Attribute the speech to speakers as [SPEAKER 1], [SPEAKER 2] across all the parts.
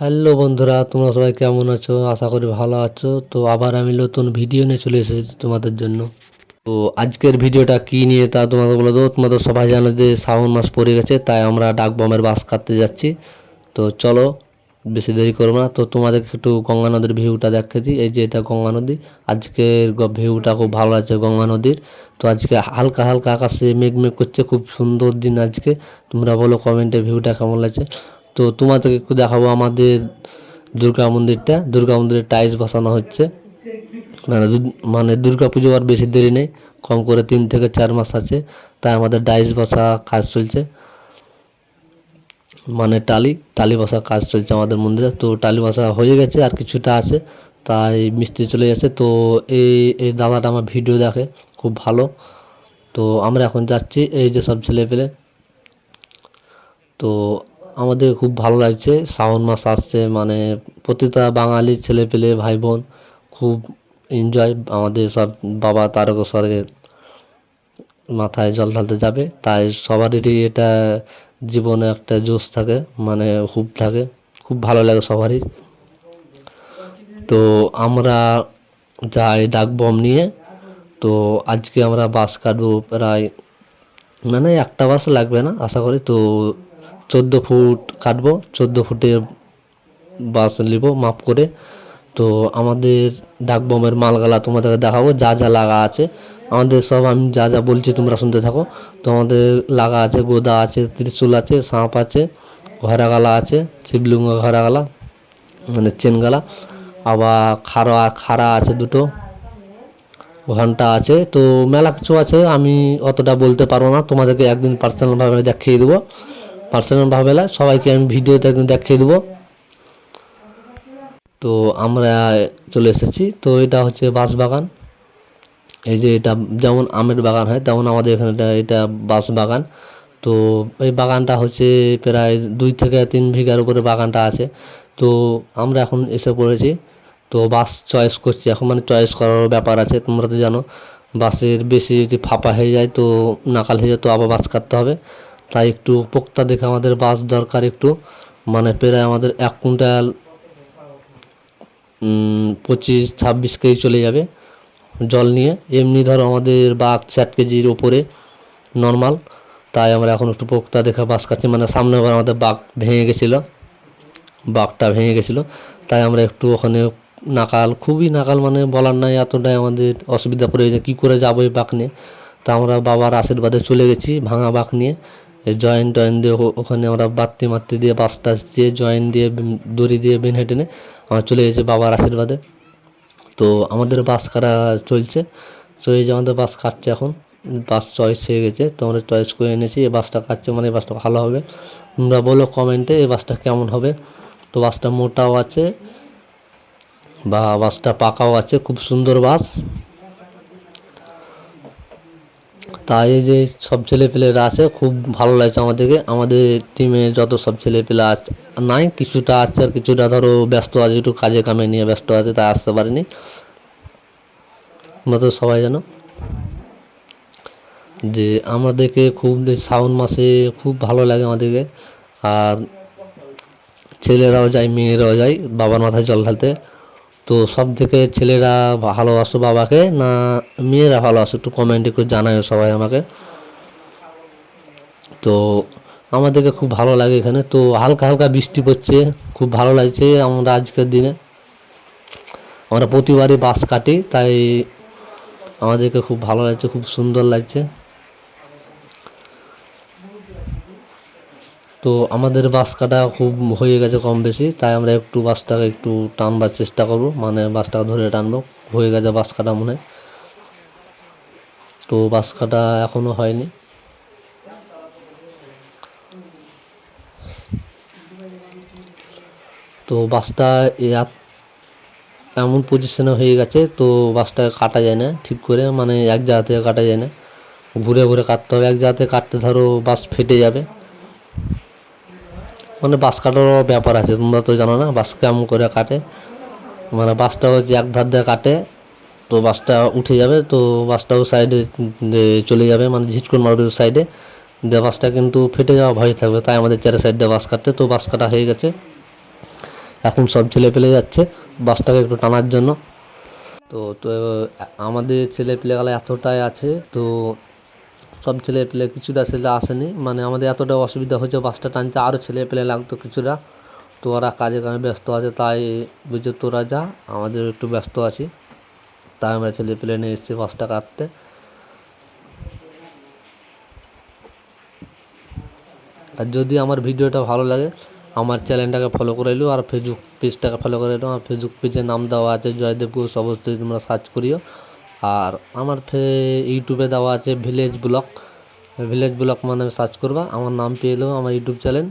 [SPEAKER 1] Hello বন্ধুরা, তোমরা সবাই কেমন আছো? আশা করি ভালো আছো। তো আবার আমি নতুন ভিডিও নিয়ে চলে এসেছি তোমাদের জন্য। তো আজকের ভিডিওটা কি নিয়ে তা তোমাদের বলে দেবো। তোমাদের সবাই জানো যে শ্রাবণ মাস পড়ে গেছে, তাই আমরা ডাক বমের বাস কাটতে যাচ্ছি। তো চলো, বেশি দেরি করব না। তো তোমাদের একটু গঙ্গা নদীর ভিউটা দেখে দিই। এই যে এটা গঙ্গা নদী। আজকের ভিউটা খুব ভালো আছে গঙ্গা নদীর। তো আজকে হালকা হালকা আকাশে মেঘ মেঘ করছে, খুব সুন্দর দিন আজকে। তোমরা বলো কমেন্টে ভিউটা কেমন লাগছে। তো তোমাদেরকে একটু দেখাবো আমাদের দুর্গা মন্দিরটা। দুর্গা মন্দিরে টাইলস বসানো হচ্ছে। মানে মানে দুর্গা পুজো আর বেশি দেরি নেই, কম করে তিন থেকে চার মাস আছে। তাই আমাদের টাইলস বসা কাজ চলছে। মানে টালি টালি বসা কাজ চলছে আমাদের মন্দিরে। তো টালি বসা হয়ে গেছে, আর কিছুটা আছে। তাই মিস্ত্রি চলে গেছে। তো এই এই দাদাটা আমার ভিডিও দেখে, খুব ভালো। তো আমরা এখন যাচ্ছি এই যে সব ছেলে পেলে তো আমাদের খুব ভালো লাগছে। শ্রাবণ মাস আসছে মানে প্রতিটা বাঙালি ছেলে পেলে, ভাই বোন খুব এনজয় আমাদের সব বাবা তারকেশ্বরের মাথায় জল ঢালতে যাবে। তাই সবারই এটা জীবনে একটা জোশ থাকে মানে খুব থাকে। খুব ভালো লাগে সবারই। তো আমরা যাই ডাক বম নিয়ে। তো আজকে আমরা বাস কাটবো প্রায় মানে একটা বাস লাগবে না, আশা করি। তো চোদ্দ ফুট কাটবো, চোদ্দ ফুটের বাস নিব মাপ করে। তো আমাদের ডাক বমের মালগালা তোমাদেরকে দেখাবো, যা যা লাগা আছে। আমাদের সব আমি যা যা বলছি তোমরা শুনতে থাকো। তো আমাদের লাগা আছে, গোদা আছে, ত্রিশূল আছে, সাঁপ আছে ঘরাগালা আছে, শিবলিঙ্গ ঘরাগালা মানে চেনগালা, আবার খাড়া খাড়া আছে দুটো, ঘণ্টা আছে। তো মেলা কিছু আছে, আমি অতটা বলতে পারব না, তোমাদেরকে একদিন পার্সোনালভাবে দেখিয়ে দেবো। পার্সোনালভাবে না সবাইকে আমি ভিডিওতে একদিন দেখিয়ে দেবো। তো আমরা চলে এসেছি। তো এটা হচ্ছে বাঁশ বাগান। এই যে এটা যেমন আমের বাগান হয়, তেমন আমাদের এখানে এটা- এটা বাঁশ বাগান। তো এই বাগানটা হচ্ছে প্রায় দুই থেকে তিন বিঘার উপরে বাগানটা আছে। তো আমরা এখন এসে পড়েছি। তো বাস চয়েস করছি। এখন মানে চয়েস করার ব্যাপার আছে, তোমরা তো জানো। বাসের বেশি যদি ফাঁপা হয়ে যায়, তো নাকাল হয়ে যায়, তো আবার বাস কাটতে হবে। তাই একটু পোক্তা দেখে আমাদের বাস দরকার একটু। মানে প্রায় আমাদের এক কুইন্টাল পঁচিশ, ছাব্বিশ কেজি চলে যাবে জল নিয়ে। এমনি ধরো আমাদের বাঘ ষাট কেজির ওপরে নর্মাল তাই আমরা এখন একটু পোক্তা দেখে বাস কাটছি। মানে সামনে আমাদের বাঘ ভেঙে গেছিল। বাঘটা ভেঙে গেছিল। তাই আমরা একটু ওখানে নাকাল, খুবই নাকাল মানে বলার নাই, এতটাই আমাদের অসুবিধা পড়ে গেছে। কী করে যাব এই বাঘ নিয়ে? তা আমরা বাবার আশীর্বাদে চলে গেছি ভাঙা বাঘ নিয়ে। জয়েন টয়েন দিয়ে ওখানে আমরা বাত্তি মাত্তি দিয়ে বাস দিয়ে জয়েন দিয়ে দড়ি দিয়ে বেন হেঁটে নিয়ে আমরা চলে গেছি বাবার আশীর্বাদে। তো আমাদের বাস কাটা চলছে? তো এই যে আমাদের বাস কাটছে এখন বাস চয়েস হয়ে গেছে, তো আমরা চয়েস করে এনেছি, এই বাসটা কাটছে মানে এই বাসটা ভালো হবে। তোমরা বলো কমেন্টে এই বাসটা কেমন হবে? তো বাসটা মোটাও আছে, বা বাসটা পাকাও আছে, খুব সুন্দর বাস তাই যে সব ছেলেপেলেরা আছে, খুব ভালো লাগছে আমাদেরকে। আমাদের টিমে যত সব ছেলেপেলে আছে, নাই, কিছুটা আছে আর কিছুটা ধরো ব্যস্ত আছে, একটু কাজে কামে নিয়ে ব্যস্ত আছে তাই আসতে পারেনি। তোমরা তো সবাই জানো যে আমাদেরকে খুব শ্রাবণ মাসে খুব ভালো লাগে আমাদেরকে। আর ছেলেরাও যায়, মেয়েরাও যায়, বাবার মাথায় জল ঢালতে। তো সব থেকে ছেলেরা ভালোবাসো বাবাকে না মেয়েরা ভালোবাসো? একটু কমেন্টে করে জানায় সবাই আমাকে। তো আমাদেরকে খুব ভালো লাগে এখানে। তো হালকা হালকা বৃষ্টি পড়ছে, খুব ভালো লাগছে আমরা আজকের দিনে। আমরা প্রতিবারই বাস কাটি, তাই আমাদেরকে খুব ভালো লাগছে, খুব সুন্দর লাগছে। তো আমাদের বাস কাটা খুব হয়ে গেছে কম বেশি, তাই আমরা একটু বাসটাকে একটু টানবার চেষ্টা করব। মানে বাসটা ধরে টানবো, হয়ে গেছে বাস কাটা মনে। তো বাস কাটা এখনও হয়নি। তো বাসটা এমন পজিশনে হয়ে গেছে, তো বাসটা কাটা যায় না ঠিক করে মানে এক জায়গা থেকে কাটা যায় না। ঘুরে ঘুরে কাটতে হবে, এক জায়গা থেকে কাটতে ধরো বাস ফেটে যাবে। মানে বাস কাটারও ব্যাপার আছে, তোমরা তো জানো না, বাস কেমন করে কাটে। মানে বাসটা হচ্ছে এক ধার দিয়ে কাটে, তো বাসটা উঠে যাবে, তো বাসটাও সাইডে চলে যাবে মানে ঝিটকুন মারবে সাইডে দিয়ে বাসটা কিন্তু ফেটে যাওয়া ভয় থাকবে, তাই আমাদের চারি সাইডে বাস কাটতে, তো বাস কাটা হয়ে গেছে। এখন সব ছেলে পেলে যাচ্ছে, বাসটাকে একটু টানার জন্য। তো তো আমাদের ছেলে পেলেগুলো এতটাই আছে, তো সব ছেলে পেলে কিছুটা ছেলে আসেনি। মানে আমাদের এতটা অসুবিধা হয়েছে বাসটা টানতে আরও ছেলে পেলে লাগতো কিছুটা। তো ওরা কাজে কামে ব্যস্ত আছে, তাই বুঝে তোরা যা, আমাদের একটু ব্যস্ত আছি। তাই আমরা ছেলে পেলে নিয়ে এসেছি বাসটা কাটতে। আর যদি আমার ভিডিওটা ভালো লাগে, আমার চ্যানেলটাকে ফলো করে এলো আর ফেসবুক পেজটাকে ফলো করে এলো আমার ফেসবুক পেজের নাম দেওয়া আছে জয়দেব ঘোষ অবশ্যই তোমরা সার্চ করিও। আর আমার ইউটিউবে দেওয়া আছে ভিলেজ ব্লগ ভিলেজ ব্লগ মানে সার্চ করবা, আমার নাম পেয়ে এলো আমার ইউটিউব চ্যানেল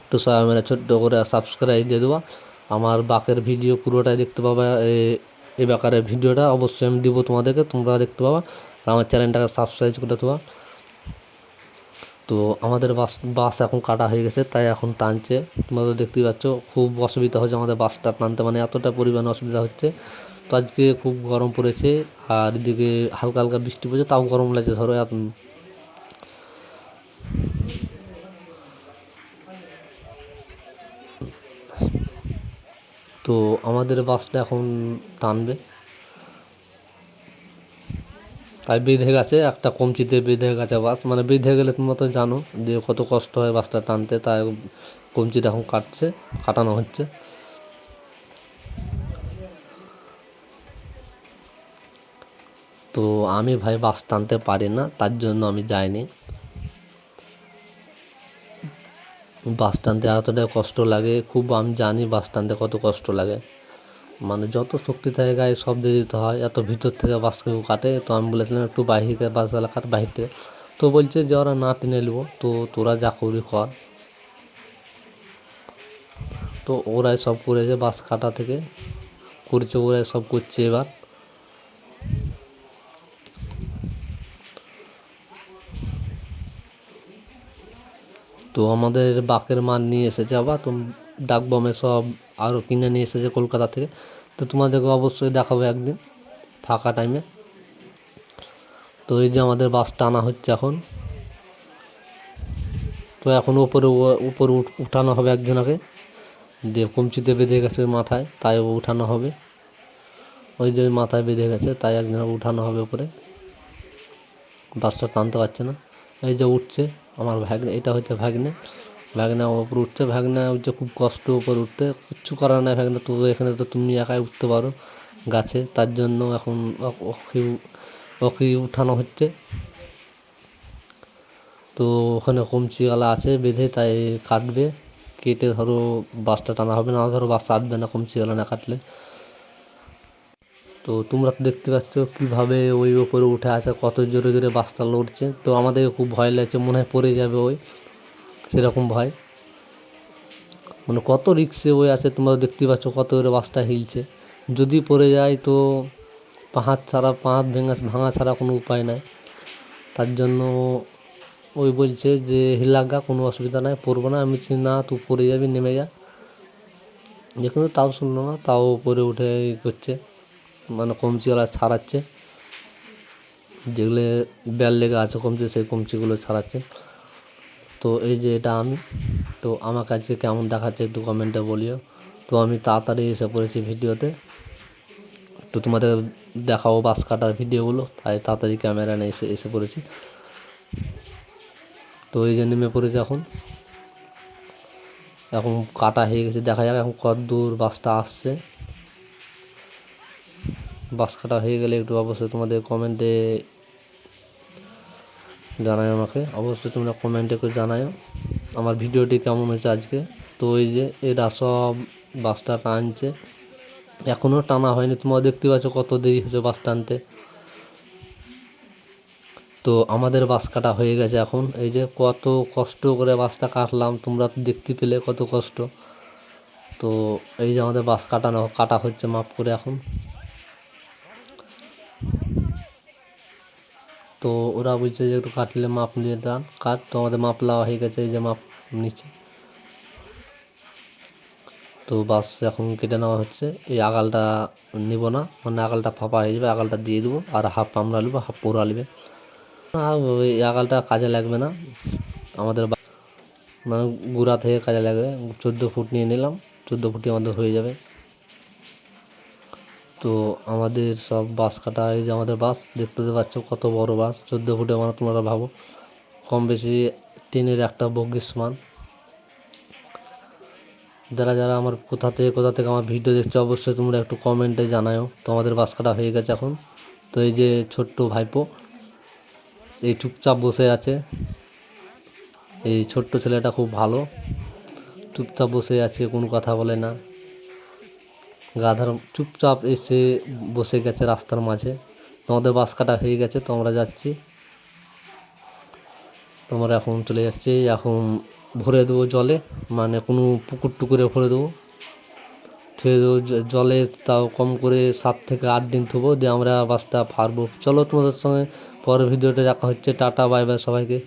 [SPEAKER 1] একটু সবাই মানে ছোট্ট করে সাবস্ক্রাইব দিয়ে দেওয়া আমার বাকের ভিডিও পুরোটাই দেখতে পাবা এই ব্যাপারে ভিডিওটা অবশ্যই আমি দিব তোমাদেরকে, তোমরা দেখতে পাবা। আমার চ্যানেলটাকে সাবস্ক্রাইব করে দেওয়া তো আমাদের বাস বাস এখন কাটা হয়ে গেছে, তাই এখন টানছে। তোমরা তো দেখতেই পাচ্ছ, খুব অসুবিধা হচ্ছে আমাদের বাসটা টানতে মানে এতটা পরিমাণে অসুবিধা হচ্ছে। তো আজকে খুব গরম পড়েছে, আর এদিকে হালকা হালকা বৃষ্টি পড়ছে, তাও গরম লাগছে, ধরো এত- তো আমাদের বাসটা এখন টানবে। তাই বেঁধে গেছে, একটা কমচিতে বেঁধে গেছে বাস মানে বেঁধে গেলে তোমরা তো জানো যে কত কষ্ট হয় বাসটা টানতে, তাই কমচিটা এখন কাটছে, কাটানো হচ্ছে। আমি ভাই বাস টানতে পারি না, তার জন্য আমি যাইনি। বাস টানতে এতটা কষ্ট লাগে, খুব আমি জানি বাস টানতে কত কষ্ট লাগে। মানে যত শক্তি থাকে গায়ে সব দিয়ে দিতে হয়, এত ভিতর থেকে বাস কেউ কাটে, তো আমি বলেছিলাম একটু বাহির বাস এলাকার বাহির তো বলছে যে ওরা না টেনে নেব, তো তোরা যা করি কর। তো ওরাই সব করেছে বাস কাটা থেকে, করছে ওরাই সব করছে এবার। তো আমাদের বাকের মাল নিয়ে এসেছে আবার, তো ডাকবামে সব আরও কিনে নিয়ে এসেছে কলকাতা থেকে। তো তোমাদেরকে অবশ্যই দেখাবো একদিন, ফাঁকা টাইমে তো এই যে আমাদের বাস টানা হচ্ছে এখন। তো এখন উপরে উপরে উঠ- উঠানো হবে একজনকে দিয়ে কমচিতে বেঁধে গেছে মাথায়, তাই উঠানো হবে। ওই যে মাথায় বেঁধে গেছে, তাই একজনকে উঠানো হবে উপরে বাসটা টানতে পারছে না। এই যে উঠছে। আমার ভাগ্নে, এটা হচ্ছে ভাগ্নে। ভাগ্নে ওপরে উঠছে। ভাগ্নে হচ্ছে খুব কষ্ট উপরে উঠতে, কিচ্ছু করার নাই ভাগ্নে। তো এখানে তো তুমি একাই উঠতে পারো গাছে। তার জন্য এখন ওকে ওকে উঠানো হচ্ছে। তো ওখানে কমচিওয়ালা আছে, বেঁধে তাই কাটবে। কেটে ধরো বাসটা টানা হবে, না ধরো বাস আটবে না কমচিওয়ালা না কাটলে। তো তোমরা তো দেখতে পাচ্ছ কীভাবে ওই ওপরে উঠে আছে কত জোরে জোরে বাসটা লড়ছে। তো আমাদেরকে খুব ভয় লাগছে, মনে হয় পড়ে যাবে ওই। সেরকম ভয়। মানে কত রিক্সে ওই আছে, তোমরা দেখতে পাচ্ছ কত জোরে বাসটা হিলছে। যদি পড়ে যায় তো পাহাড় ছাড়া, পাহাড় ভেঙা, ভাঙা ছাড়া কোনো উপায় নাই। তার জন্য ওই বলছে যে হিলাগা কোনো অসুবিধা নাই, পড়ব না। আমি বলছি, না, তুই পড়ে যাবি, নেমে যা। যে কোনো তাও শুনলো না, তাও উপরে উঠে করছে। মানে কমচিওয়ালা ছাড়াচ্ছে। যেগুলো বেল লেগে আছে কমচি, সেই কমচিগুলো ছাড়াচ্ছে। তো এই যে এটা আমি, তো আমার কাছে কেমন দেখাচ্ছে একটু কমেন্টে বলিও। তো আমি তাড়াতাড়ি এসে পড়েছি ভিডিওতে। তো তোমাদের দেখাবো বাস কাটার ভিডিওগুলো, তাই তাড়াতাড়ি ক্যামেরা নিয়ে এসে এসে পড়েছি। তো এই যে নেমে পড়েছে এখন। এখন কাটা হয়ে গেছে, দেখা যাক এখন কত দূর বাসটা আসছে। বাস কাটা হয়ে গেলে একটু অবশ্যই তোমাদের কমেন্টে জানায় আমাকে। অবশ্যই তোমরা কমেন্টে করে জানাও আমার ভিডিওটি কেমন হয়েছে আজকে। তো এই যে এরা সব বাসটা টানছে এখনও টানা হয়নি। তোমরা দেখতে পাচ্ছ কত দেরি হচ্ছে বাস টানতে। তো আমাদের বাস কাটা হয়ে গেছে এখন। এই যে কত কষ্ট করে বাসটা কাটলাম, তোমরা দেখতে পেলে কত কষ্ট। তো এই যে আমাদের বাস কাটানো, কাটা হচ্ছে মাপ করে এখন। তো ওরা বলছে যে একটু কাটলে মাপ নিয়ে দান কাট, তো আমাদের মাপ লাওয়া হয়ে গেছে, এই যে মাপ নিচ্ছে। তো বাস এখন কেটে নেওয়া হচ্ছে। এই আগালটা নিব না মানে আগালটা ফাঁপা হয়ে যাবে, আগালটা দিয়ে দেবো, আর হাফ আমরা নেব, হাফ পুরো নেবে। আর ওই আগালটা কাজে লাগবে না। আমাদের মানে গুড়া থেকে কাজে লাগবে। চোদ্দ ফুট নিয়ে নিলাম, চোদ্দ ফুটই আমাদের হয়ে যাবে। তো আমাদের সব বাস কাটা, এই যে আমাদের বাস দেখতে পাচ্ছ কত বড় বাস। চোদ্দ ফুটে মানে তোমরা ভাবো, কম বেশি টিনের একটা বগির সমান যারা যারা আমার কোথা থেকে কোথা থেকে আমার ভিডিও দেখছ, অবশ্যই তোমরা একটু কমেন্টে জানাও তো আমাদের বাস কাটা হয়ে গেছে এখন। তো এই যে ছোট্ট ভাইপো, এই চুপচাপ বসে আছে। এই ছোট্ট ছেলেটা খুব ভালো। চুপচাপ বসে আছে, কোনো কথা বলে না। গাধার চুপচাপ এসে বসে গেছে রাস্তার মাঝে। তোমাদের বাস কাটা হয়ে গেছে তো আমরা যাচ্ছি। তোমরা এখন চলে যাচ্ছি, এখন ভরে দেবো জলে মানে কোনো পুকুর টুকুরে ভরে দেবো। থুয়ে দেবো জলে, তাও কম করে সাত থেকে আট দিন থবো দিয়ে আমরা বাসটা ফারবো চলো তোমাদের সঙ্গে পরের ভিডিওতে দেখা হচ্ছে, টাটা, বাই বাই সবাইকে।